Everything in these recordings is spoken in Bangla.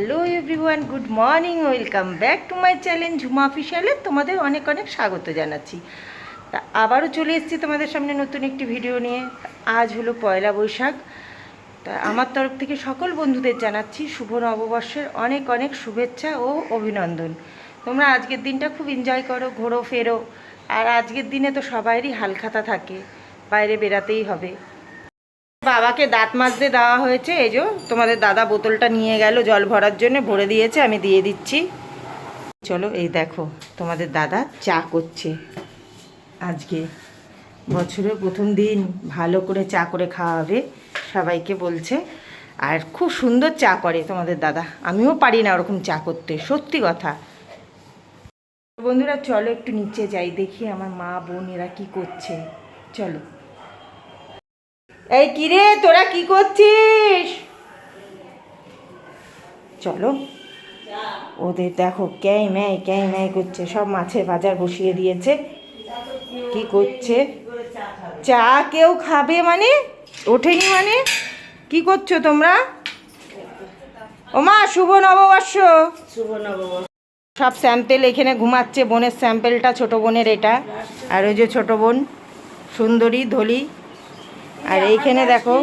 Hello everyone good morning welcome back to my channel Jhuma অফিসিয়ালে তোমাদের অনেক অনেক স্বাগত জানাচ্ছি। তা আবারও চলে এসেছি তোমাদের সামনে নতুন একটি ভিডিও নিয়ে। আজ হলো পয়লা বৈশাখ। তা আমার তরফ থেকে সকল বন্ধুদের জানাচ্ছি শুভ নববর্ষের অনেক অনেক শুভেচ্ছা ও অভিনন্দন। তোমরা আজকের দিনটা খুব এনজয় করো, ঘোরো, ফেরো। আর আজকের দিনে তো সবাইরই হালখাতা থাকে, বাইরে বেরাতেই হবে। বাবাকে দাঁত মাজতে দেওয়া হয়েছে, এই যে তোমাদের দাদা বোতলটা নিয়ে গেল, জল ভরার জন্য ভরে দিয়েছে, আমি দিয়ে দিচ্ছি। চলো, এই দেখো, তোমাদের দাদা চা করছে। আজকে বছরের প্রথম দিন, ভালো করে চা করে খাওয়াবে, সবাইকে বলছে। আর খুব সুন্দর চা করে তোমাদের দাদা। আমিও পারি না ওরকম চা করতে, সত্যি কথা। বন্ধুরা, চলো একটু নিচে যাই, দেখি আমার মা বোন এরা কি করছে। চলো। এই কিরে তোরা কি করছিস? চলো। ওদের দেখো ক্যাই ম্যাই ক্যাই ম্যাই করছে সব মাছের বাজার বসিয়ে দিয়েছে। কি করছে? চা কেউ খাবে মানে? ওঠেনি মানে? কি করছ তোমরা? ওমা শুভ নববর্ষ। শুভ নববর্ষ। সব স্যাম্পেল এখানে ঘুমাচ্ছে বোনের স্যাম্পেলটা ছোট বোনের এটা। আর ওই যে ছোট বোন সুন্দরী ধলি। আর এইখানে দেখো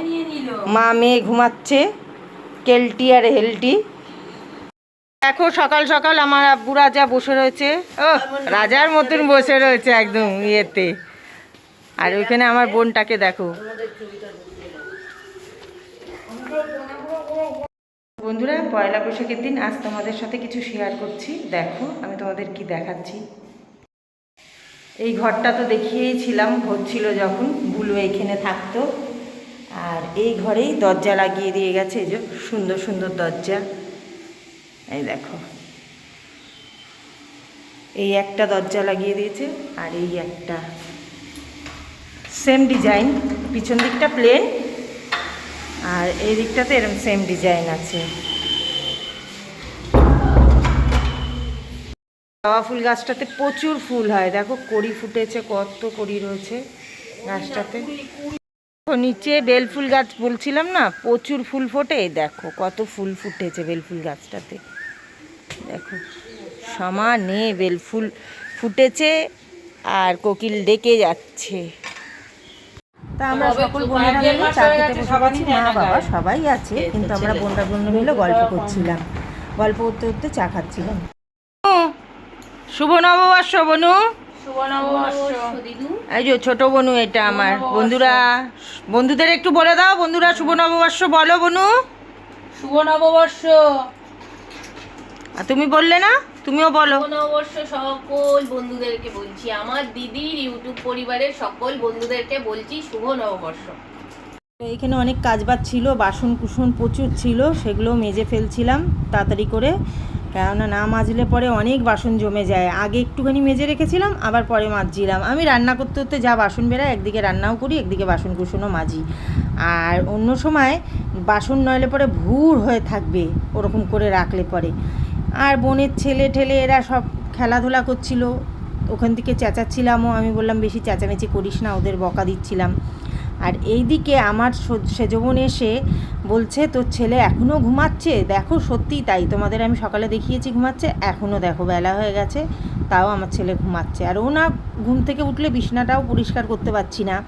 মা মেয়ে ঘুমাচ্ছে কেলটি আর হেলটি। দেখো সকাল সকাল আমার আব্বু রাজা বসে রয়েছে। ও রাজার মতন বসে রয়েছে একদম ইয়েতে। আর ওইখানে আমার বোনটাকে দেখো। বন্ধুরা পয়লা বৈশাখের দিন আজ তোমাদের সাথে কিছু শেয়ার করছি। দেখো আমি তোমাদের কি দেখাচ্ছি। এই ঘরটা তো দেখিয়েছিলাম হচ্ছিল যখন, বুলু এখানে থাকতো। আর এই ঘরেই দরজা লাগিয়ে দিয়ে গেছে, এই যে সুন্দর সুন্দর দরজা। এই দেখো। এই একটা দরজা লাগিয়ে দিয়েছে, আর এই একটা। সেম ডিজাইন পিছন দিকটা প্লেন আর এই দিকটাতে এরকম সেম ডিজাইন আছে। জবা ফুল গাছটাতে প্রচুর ফুল হয়। দেখো কড়ি ফুটেছে কত কড়ি রয়েছে গাছটাতে। নিচে বেলফুল গাছ বলছিলাম না প্রচুর ফুল ফোটে। দেখো কত ফুল ফুটেছে বেলফুল গাছটাতে। দেখো সমানে বেলফুল ফুটেছে আর কোকিল ডেকে যাচ্ছে। তা আমরা সকল বোনেরা মিলে চা খেতে বসে গেছি মা বাবা সবাই আছে কিন্তু আমরা বোনরা বোনরা মিলে গল্প করছিলাম। গল্প করতে করতে চা খাচ্ছিলাম। শুভ নববর্ষ বনু। এই যে ছোট বনু এটা আমার। বন্ধুরা বন্ধুদের একটু বলে দাও বন্ধুরা শুভ নববর্ষ বলো বনু। শুভ নববর্ষ। আর তুমি বললে না তুমিও বলো। নববর্ষ সকল বন্ধুদেরকে বলছি আমার দিদির ইউটিউব পরিবারের সকল বন্ধুদেরকে বলছি শুভ নববর্ষ। এখানে অনেক কাজবাজ ছিল বাসন কুসন প্রচুর ছিল সেগুলো মেজে ফেলছিলাম তাড়াতাড়ি করে। কেননা না মাজলে পরে অনেক বাসন জমে যায়। আগে একটুখানি মেজে রেখেছিলাম, আবার পরে মাজছিলাম। আমি রান্না করতে করতে যা বাসন বেরায়, একদিকে রান্নাও করি, একদিকে বাসন কুসনও মাজি। আর অন্য সময় বাসন নইলে পরে ভুর হয়ে থাকবে, ওরকম করে রাখলে পরে। আর বোনের ছেলে ঠেলে এরা সব খেলাধুলা করছিল। ওখান থেকে চেঁচাচ্ছিলামও। আমি বললাম, বেশি চেঁচামেচি করিস না, ওদের বকা দিচ্ছিলাম। আর এইদিকে আমার সো- সেজবন এসে বলছে, তোর ছেলে এখনও ঘুমাচ্ছে? দেখো, সত্যিই তাই। তোমাদের আমি সকালে দেখিয়েছি ঘুমাচ্ছে এখনও দেখো বেলা হয়ে গেছে, তাও আমার ছেলে ঘুমাচ্ছে। আর ও না ঘুম থেকে উঠলে বিছনাটাও পরিষ্কার করতে পারছি না।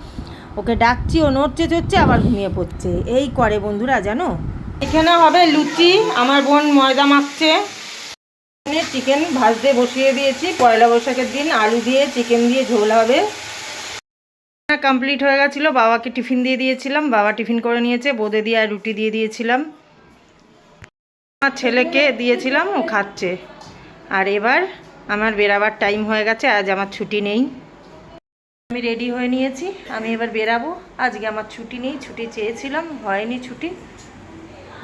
ওকে ডাকছি, ও নড়ছে, চড়ছে, আবার ঘুমিয়ে পড়ছে। এই করে বন্ধুরা, জানো? এখানে হবে লুচি, আমার বোন ময়দা মাখছে। চিকেন ভাজতে বসিয়ে দিয়েছি, পয়লা বৈশাখের দিন আলু দিয়ে, চিকেন দিয়ে ঝোল হবে। কমপ্লিট হয়ে গেছিল, বাবাকে টিফিন দিয়ে দিয়েছিলাম, বাবা টিফিন করে নিয়েছে, বোঁদে দিয়ে আর রুটি দিয়ে দিয়েছিলাম। আমার ছেলেকে দিয়েছিলাম, ও খাচ্ছে। আর এবার আমার বেরাবার টাইম হয়ে গেছে, আজ আমার ছুটি নেই। আমি রেডি হয়ে নিয়েছি, আমি এবার বেরাবো। আজকে আমার ছুটি নেই, ছুটি চেয়েছিলাম, হয়নি ছুটি।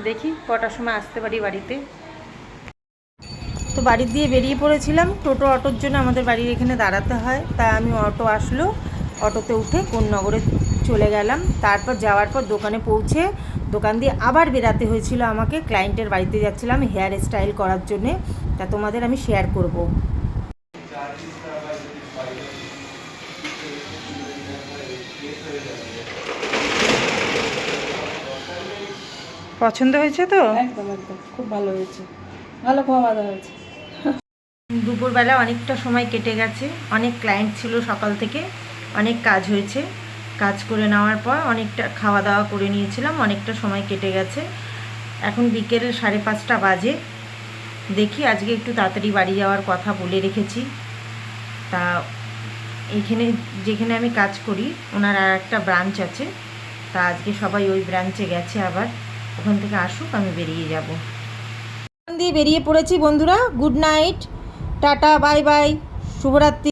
দেখি কটার সময় আসতে পারি বাড়িতে। তো বাড়ির দিয়ে বেরিয়ে পড়েছিলাম, টোটো অটোর জন্য আমাদের বাড়ির এখানে দাঁড়াতে হয় তা আমি অটো আসলো। অটোতে উঠে কোন নগরে চলে গেলাম। তারপর যাওয়ার পর দোকানে পৌঁছে দোকান দিয়ে আবার বেরাতে হয়েছিল আমাকে। ক্লায়েন্টের বাড়িতে যাচ্ছিলাম হেয়ার স্টাইল করার জন্যে। তা তোমাদের আমি শেয়ার করব। পছন্দ হয়েছে তো? একদম একদম। খুব ভালো হয়েছে। ভালো খাওয়া দাওয়া হয়েছে। দুপুরবেলা অনেকটা সময় কেটে গেছে। অনেক ক্লায়েন্ট ছিল সকাল থেকে। অনেক কাজ হয়েছে। কাজ করে নেওয়ার পর অনেকটা খাওয়া দাওয়া করে নিয়েছিলাম, অনেকটা সময় কেটে গেছে। এখন বিকেল সাড়ে পাঁচটা বাজে। দেখি আজকে একটু তাড়াতাড়ি বাড়ি যাওয়ার কথা বলে রেখেছি। তা এখানে যেখানে আমি কাজ করি, ওনার আর একটা ব্রাঞ্চ আছে। তা আজকে সবাই ওই ব্রাঞ্চে গেছে আবার। ওখান থেকে আসুক, আমি বেরিয়ে যাব। দিয়ে বেরিয়ে পড়েছি বন্ধুরা। Good night. Tata, bye bye. শুভরাত্রি।